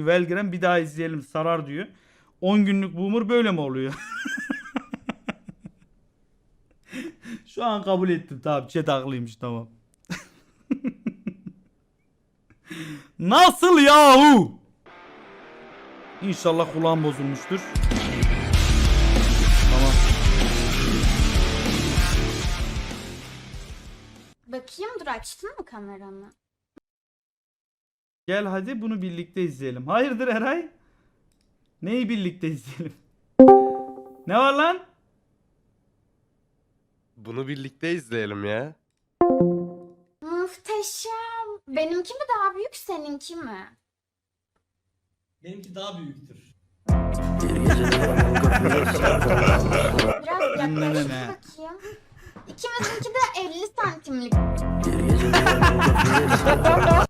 diyor Velgren bir daha izleyelim sarar diyor. 10 günlük boomer böyle mi oluyor? Şu an kabul ettim tamam chat haklıymış tamam. Nasıl yahu? İnşallah kulağım bozulmuştur. Tamam. Bakayım dur açtın mı kameranı? Gel hadi bunu birlikte izleyelim. Hayırdır Eray? Neyi birlikte izleyelim? Ne var lan? Bunu birlikte izleyelim ya. Muhteşem. Benimki mi daha büyük seninki mi? Benimki daha büyüktür. Biraz yaklaş ne? bakayım. İkimizinki de 50 santimlik.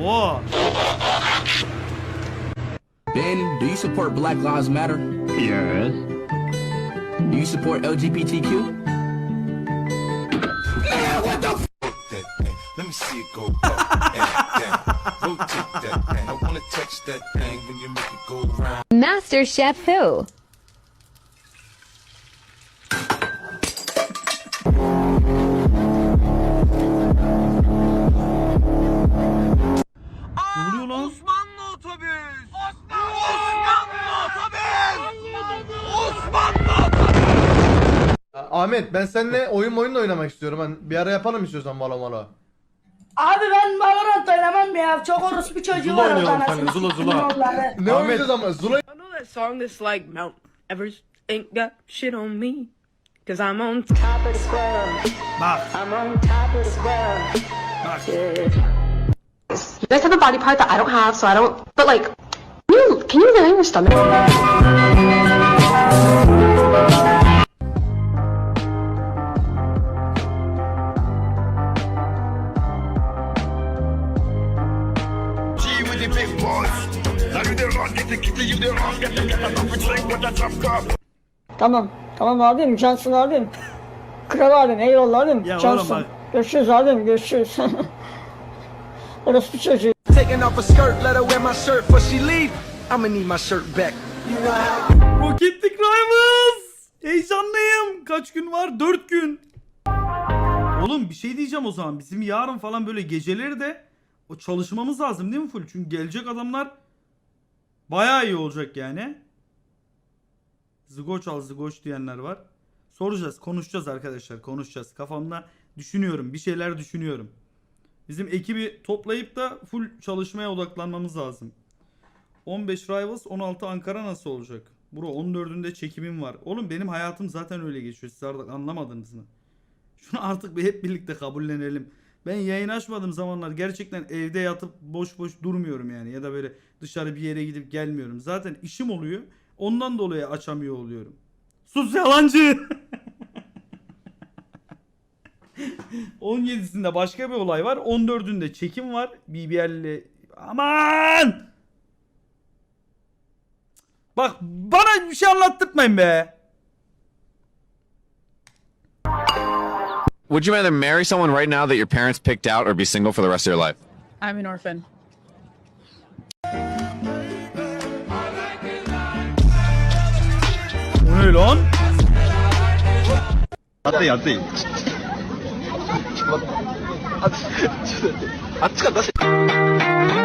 Oo. Ben, do you support Black Lives Matter? Yes. Do you support LGBTQ? Yeah, what the Let me see it go up and down. Rotate that thing. I wanna touch that thing when you make it go round. Master Chef Who? Ahmet ben seninle oyun oyun oynamak istiyorum. Ben bir ara yapalım istiyorsan malo malo. Abi ben Valorant oynamam ya. Çok orospu çocuğu Zula var oynayalım orada seninle, anasını Zula, Zula. Ne oynayacağız ama? Zula I know that song that's like Mount Everest ain't got shit on me. Cause I'm on top of the world. Bak. I'm on top of the world. Bak. You guys have a body part that I don't have, so I don't. But like, can you, can you lay on your stomach? Tamam. Tamam abim. Cansın abim. Kral abim. Eyvallah abim. Ya oğlum Cansın. bak. Görüşürüz abim. Görüşürüz. orospu çocuğu. Taking off a skirt, let her wear my shirt before she leave. I'ma need my shirt back. Rocket Rivals. Heyecanlıyım. Kaç gün var? 4 gün. Oğlum bir şey diyeceğim o zaman. Bizim yarın falan böyle geceleri de o çalışmamız lazım değil mi full? Çünkü gelecek adamlar bayağı iyi olacak yani. Zgoç al zgoç diyenler var. Soracağız, konuşacağız arkadaşlar, konuşacağız. Kafamda düşünüyorum, bir şeyler düşünüyorum. Bizim ekibi toplayıp da full çalışmaya odaklanmamız lazım. 15 Rivals, 16 Ankara nasıl olacak? Bro 14'ünde çekimim var. Oğlum benim hayatım zaten öyle geçiyor. Siz artık anlamadınız mı? Şunu artık bir hep birlikte kabullenelim. Ben yayın açmadığım zamanlar gerçekten evde yatıp boş boş durmuyorum yani. Ya da böyle dışarı bir yere gidip gelmiyorum. Zaten işim oluyor. Ondan dolayı açamıyor oluyorum. Sus yalancı. 17'sinde başka bir olay var. 14'ünde çekim var. BBL'le aman! Bak bana bir şey anlattırmayın be. Would you rather marry someone right now that your parents picked out or be single for the rest of your life? I'm an orphan. O ne lan?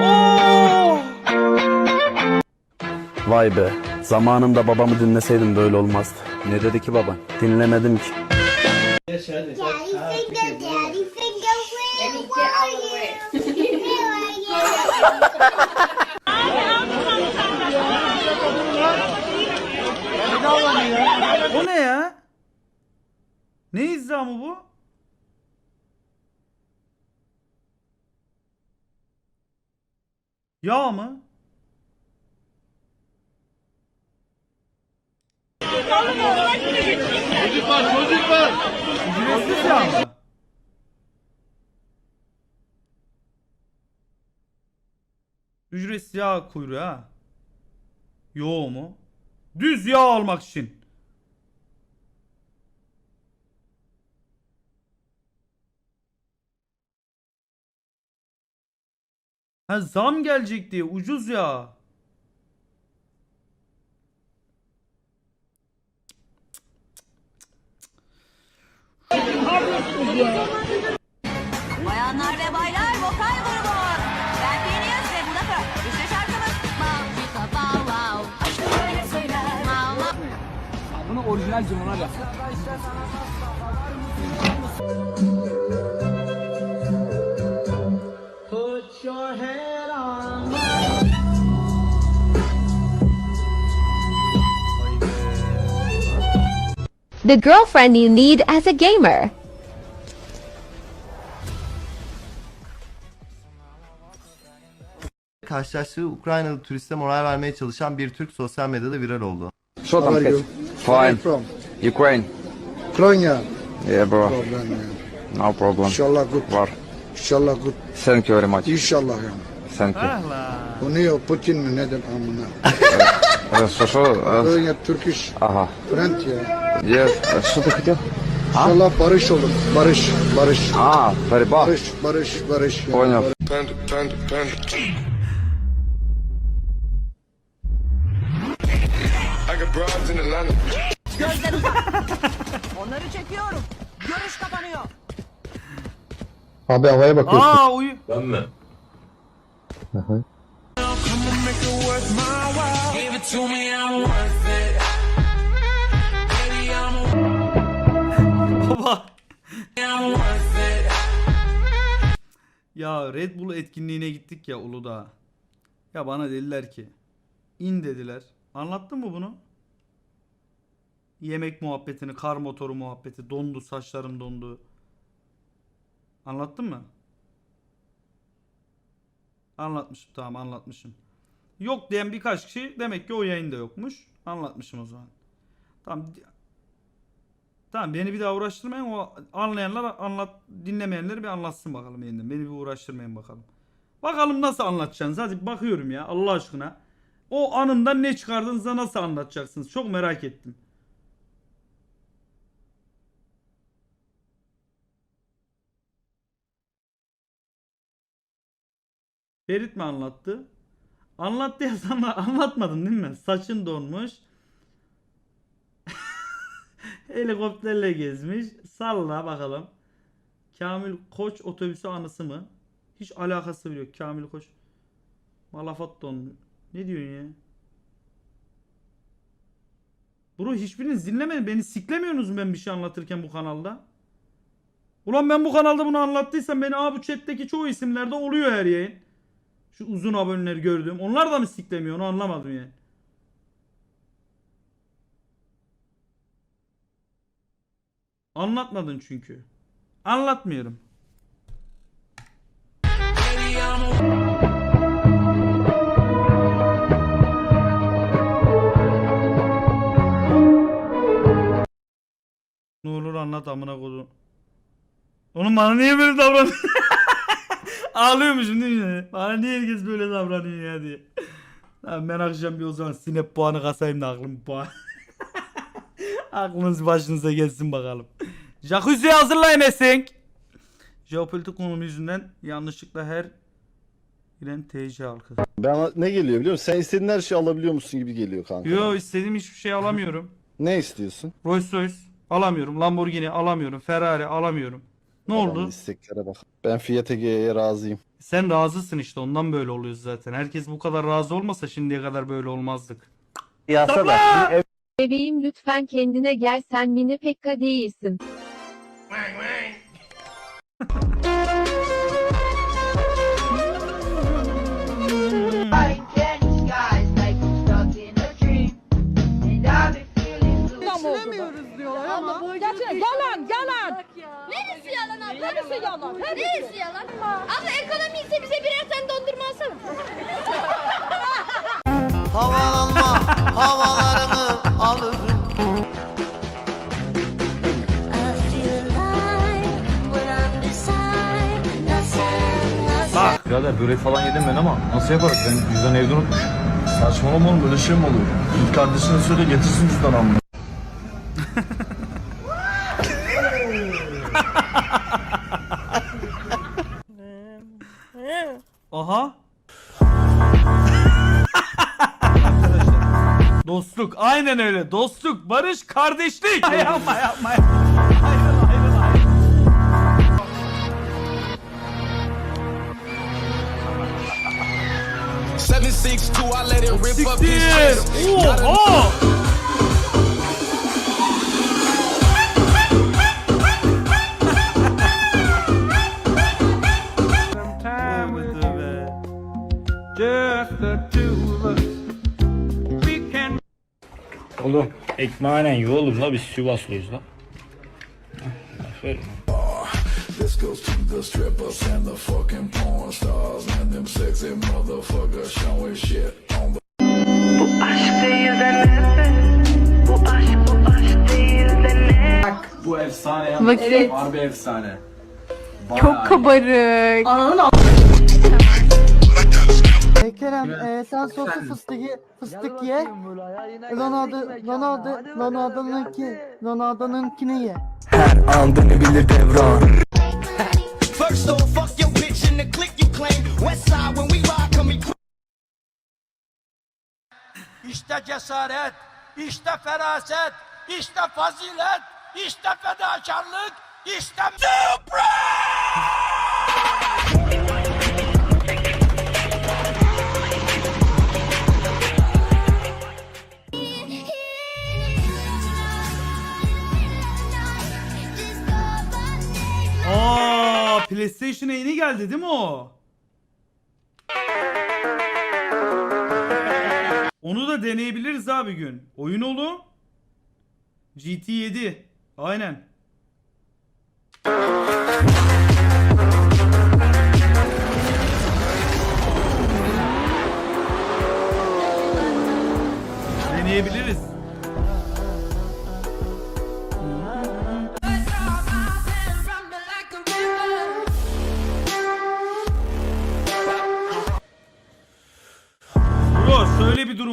Oo! Vay be. Zamanında babamı dinleseydim böyle olmazdı. Ne dedi ki baban? Dinlemedim ki. Let's share. Daddy finger, daddy finger, where Daddy, get out of the way. Where are you? O ne ya? Ne izlamı bu? Yağ mı? Çocuk var çocuk var. Ücretsiz mı? Ücretsiz yağ kuyruğu ha. Yo mu? Düz yağ almak için. Ha zam gelecek diye ucuz ya. Bunu orijinal. The girlfriend you need as a gamer. Karşılaştığı Ukraynalı turiste moral vermeye çalışan bir Türk sosyal medyada viral oldu. Что там, Кэт? Fine. Ukraine. Ukrayna. Yeah, bro. No problem. İnşallah good. Var. İnşallah good. Thank you very much. İnşallah yani. Thank you. Ah la. Bu ne o Putin mi nedir amına? Э, Что, что? э, Ukrayna Turkish Ага. friend ya. Yes. э, Что ты хотел? İnşallah barış olur. Barış, barış. А, борьба. Barış, barış, barış. ya. Понял. Panda, panda, panda. Atlanta. Onları çekiyorum. Görüş kapanıyor. Abi havaya bakıyorsun. Aa uyu. Baba. Ya Red Bull etkinliğine gittik ya Uludağ. Ya bana dediler ki in dediler. Anlattın mı bunu? Yemek muhabbetini, kar motoru muhabbeti, dondu, saçlarım dondu. Anlattın mı? Anlatmışım tamam anlatmışım. Yok diyen birkaç kişi demek ki o yayında yokmuş. Anlatmışım o zaman. Tamam. Tamam beni bir daha uğraştırmayın. O anlayanlar anlat dinlemeyenler bir anlatsın bakalım yeniden. Beni bir uğraştırmayın bakalım. Bakalım nasıl anlatacaksınız. Hadi bakıyorum ya Allah aşkına. O anından ne çıkardığınızda nasıl anlatacaksınız? Çok merak ettim. Ferit mi anlattı? Anlattı ya sana anlatmadın değil mi? Saçın donmuş. Helikopterle gezmiş. Salla bakalım. Kamil Koç otobüsü anısı mı? Hiç alakası yok. Kamil Koç. Malafat donmuş. Ne diyorsun ya? Bro hiçbiriniz dinlemeyin. Beni siklemiyorsunuz ben bir şey anlatırken bu kanalda? Ulan ben bu kanalda bunu anlattıysam beni abi chatteki çoğu isimlerde oluyor her yayın. Şu uzun aboneleri gördüğüm. Onlar da mı siklemiyor onu anlamadım yani. Anlatmadın çünkü. Anlatmıyorum. Ne olur anlat amına kodum. Oğlum bana niye böyle davranıyor? Ağlıyormuşum değil mi? Bana niye herkes böyle davranıyor ya diye. Tamam ben akşam bir o zaman sinep puanı kasayım da aklım puan. Aklınız başınıza gelsin bakalım. Jacuzzi hazırlayın Esink. Jeopolitik konum yüzünden yanlışlıkla her giren TC halkı. Ben ne geliyor biliyor musun? Sen istediğin her şeyi alabiliyor musun gibi geliyor kanka. Yo istediğim hiçbir şey alamıyorum. Ne istiyorsun? Rolls Royce alamıyorum. Lamborghini alamıyorum. Ferrari alamıyorum. Ne Adamın oldu? isteklere bak. Ben Fiat Ege'ye razıyım. Sen razısın işte ondan böyle oluyoruz zaten. Herkes bu kadar razı olmasa şimdiye kadar böyle olmazdık. Yasa da. Bebeğim lütfen kendine gel sen mini pekka değilsin. Yalan? Neresi yalan? Abla ekonomi ise bize birer tane dondurma alsana. Havalanma havalarını alırım. Bak. Birader börek falan yedim ben ama nasıl yaparız? Ben cüzdan evde unutmuşum. Saçmalama oğlum böyle şey mi olur? Git kardeşine söyle getirsin cüzdan amma. Aynen öyle. Dostluk, barış, kardeşlik. yapma yapma. yapma. Ayrıl ayrıl ayrıl. Seven six two, I let it rip Oğlum ekmeğine yiyor oğlum la biz Sivaslıyız la. Aferin. This goes to the strippers and the fucking porn stars and them sexy motherfuckers showing shit on the Bu efsane Vakit. Harbi efsane. Çok kabarık. Kerem e, sen soslu fıstık ye, fıstık ye. Ronaldo, Ronaldo, Ronaldo'nunki, Ronaldo'nunkini ye. First off, fuck your bitch in the click you claim. West side when we ride, come me İşte cesaret, işte feraset, işte fazilet, işte fedakarlık, işte Aa, PlayStation'a yeni geldi değil mi o? Onu da deneyebiliriz abi gün. Oyun olu. GT7. Aynen.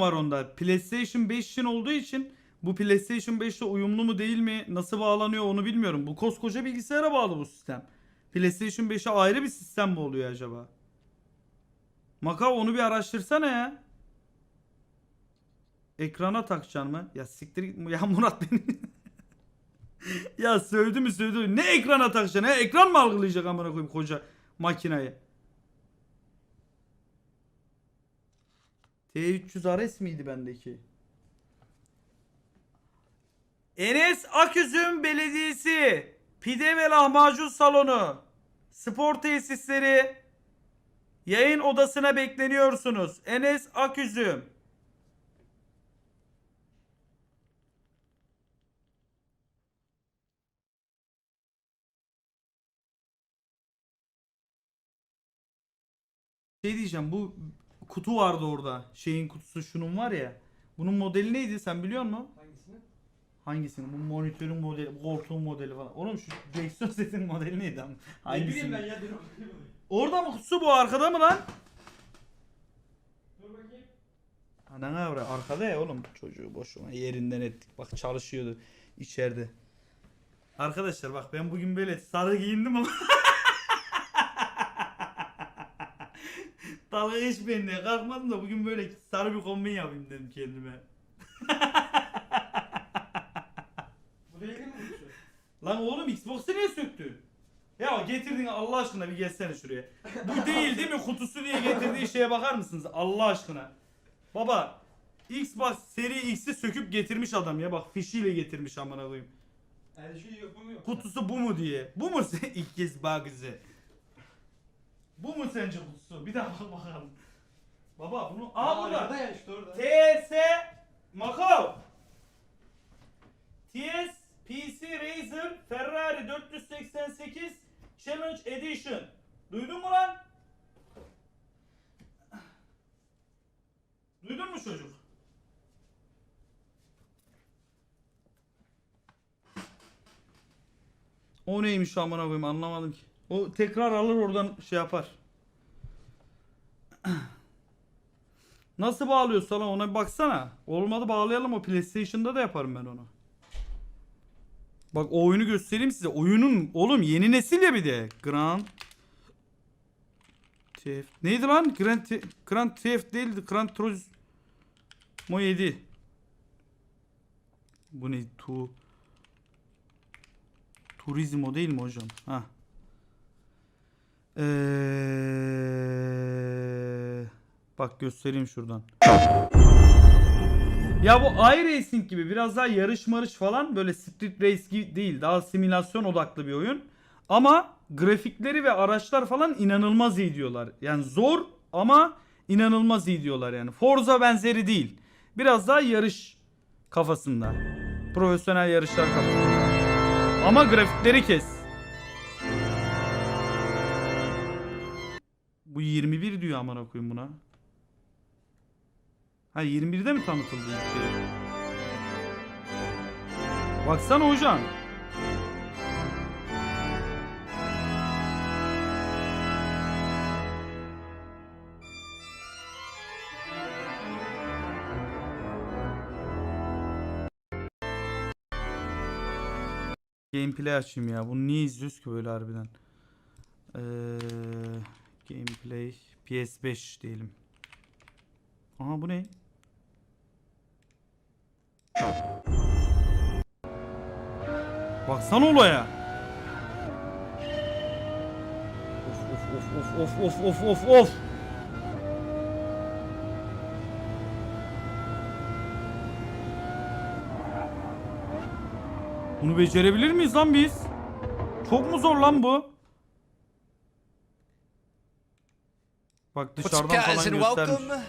Var onda. PlayStation 5 için olduğu için bu PlayStation 5 ile uyumlu mu değil mi nasıl bağlanıyor onu bilmiyorum. Bu koskoca bilgisayara bağlı bu sistem. PlayStation 5'e ayrı bir sistem mi oluyor acaba? Maka onu bir araştırsana ya. Ekrana takacaksın mı? Ya siktir. Ya Murat beni. ya sövdü mü sövdü mü? Ne ekrana takacaksın? He? Ekran mı algılayacak amına koyayım koca makinayı? T300 RS miydi bendeki? Enes Aküzüm Belediyesi Pide ve Lahmacun Salonu Spor tesisleri Yayın odasına bekleniyorsunuz. Enes Aküzüm Şey diyeceğim bu kutu vardı orada. Şeyin kutusu şunun var ya. Bunun modeli neydi sen biliyor musun? Hangisini? Hangisini? Bu monitörün modeli, bu koltuğun modeli falan. Oğlum şu direksiyon setinin modeli neydi ama? Hangisini? ben ya Orada mı kutusu bu arkada mı lan? Dur bakayım. Anana avra arkada ya oğlum çocuğu boşuna yerinden ettik. Bak çalışıyordu içeride. Arkadaşlar bak ben bugün böyle sarı giyindim ama Dalga geçmeyin diye kalkmadım da bugün böyle sarı bir kombin yapayım dedim kendime. Bu değil mi Lan oğlum Xbox'u niye söktün? Ya getirdin Allah aşkına bir gelsene şuraya. Bu değil değil mi kutusu diye getirdiği şeye bakar mısınız Allah aşkına? Baba Xbox seri X'i söküp getirmiş adam ya bak fişiyle getirmiş amına koyayım. Kutusu bu mu diye. Bu mu Xbox'ı? Bu mu sence kutusu? Bir daha bak bakalım. Baba bunu... Aa burada. ya işte orada. TS Macau. TS PC Razer Ferrari 488 Challenge Edition. Duydun mu lan? Duydun mu çocuk? O neymiş amına koyayım anlamadım ki. O tekrar alır oradan şey yapar. Nasıl bağlıyorsun sana ona bir baksana. Olmadı bağlayalım o PlayStation'da da yaparım ben onu. Bak o oyunu göstereyim size. Oyunun oğlum yeni nesil ya bir de. Grand Theft. Neydi lan? Grand, Te- Grand Theft değildi. Grand Turismo 7. Bu ne? Tu Turizmo değil mi hocam? Ha. Ee, bak göstereyim şuradan. Ya bu iRacing gibi biraz daha yarış marış falan böyle Street Race gibi değil. Daha simülasyon odaklı bir oyun. Ama grafikleri ve araçlar falan inanılmaz iyi diyorlar. Yani zor ama inanılmaz iyi diyorlar yani. Forza benzeri değil. Biraz daha yarış kafasında. Profesyonel yarışlar kafasında. Ama grafikleri kes. Bu 21 diyor amına koyayım buna. Ha 21'de mi tanıtıldı ilk şey? Baksana hocam. Gameplay açayım ya. Bunu niye izliyoruz ki böyle harbiden? Ee, gameplay PS5 diyelim. Aha bu ne? Baksana olaya. Of of of of of of of of. Bunu becerebilir miyiz lan biz? Çok mu zor lan bu? Bak dışarıdan falan göstermiş.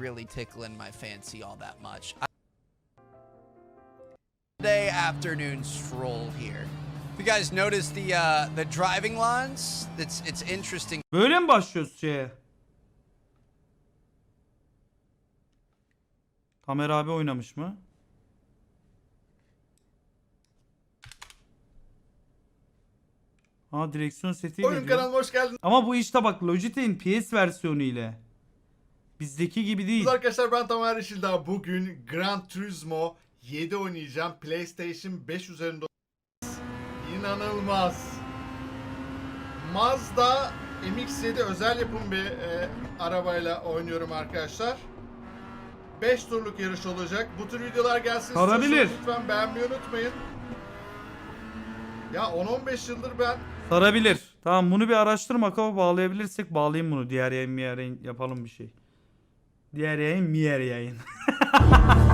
Really tickling my fancy all that much. Day afternoon stroll here. If you guys notice the uh, the driving lines, it's it's interesting. Böyle mi başlıyoruz şeye? Tamer abi oynamış mı? Ha direksiyon setiyle Oyun kanalıma hoş geldiniz Ama bu işte bak Logitech'in PS versiyonu ile. Bizdeki gibi değil. arkadaşlar ben Tamer Yeşildağ. Bugün Gran Turismo 7 oynayacağım. PlayStation 5 üzerinde İnanılmaz. Mazda MX-7 özel yapım bir e, arabayla oynuyorum arkadaşlar. 5 turluk yarış olacak. Bu tür videolar gelsin istiyorsanız lütfen beğenmeyi unutmayın. Ya 10-15 yıldır ben Sarabilir. Tamam bunu bir araştırma kafa bağlayabilirsek bağlayayım bunu. Diğer yayın miyer yayın yapalım bir şey. Diğer yayın miyer yayın.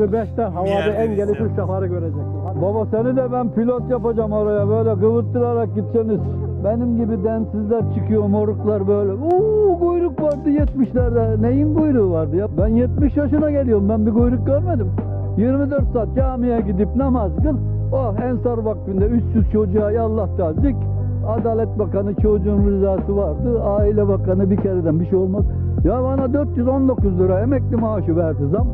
25'te havada en geniş uçakları görecek. Baba seni de ben pilot yapacağım oraya böyle kıvırttırarak gideceksiniz. Benim gibi densizler çıkıyor moruklar böyle. Uuu kuyruk vardı 70'lerde. Neyin kuyruğu vardı ya? Ben 70 yaşına geliyorum ben bir kuyruk görmedim. 24 saat camiye gidip namaz kıl. Oh Ensar Vakfı'nda 300 çocuğa yallah tazik. Adalet Bakanı çocuğun rızası vardı. Aile Bakanı bir kereden bir şey olmaz. Ya bana 419 lira emekli maaşı verdi zam.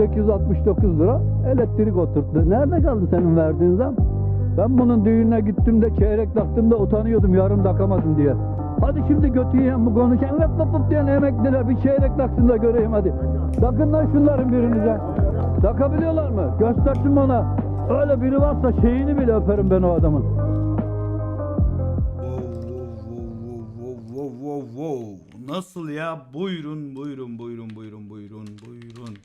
869 lira elektrik oturttu. Nerede kaldı senin verdiğin zam? Ben bunun düğününe gittim de çeyrek taktım da utanıyordum yarım takamadım diye. Hadi şimdi götü yiyen bu konuşan lap lap lap diyen emekliler bir çeyrek taksın da göreyim hadi. Takın lan şunların birinize. Takabiliyorlar mı? Göstersin bana. Öyle biri varsa şeyini bile öperim ben o adamın. Wow, wow, wow, wow. Nasıl ya? Buyurun, buyurun, buyurun, buyurun, buyurun, buyurun.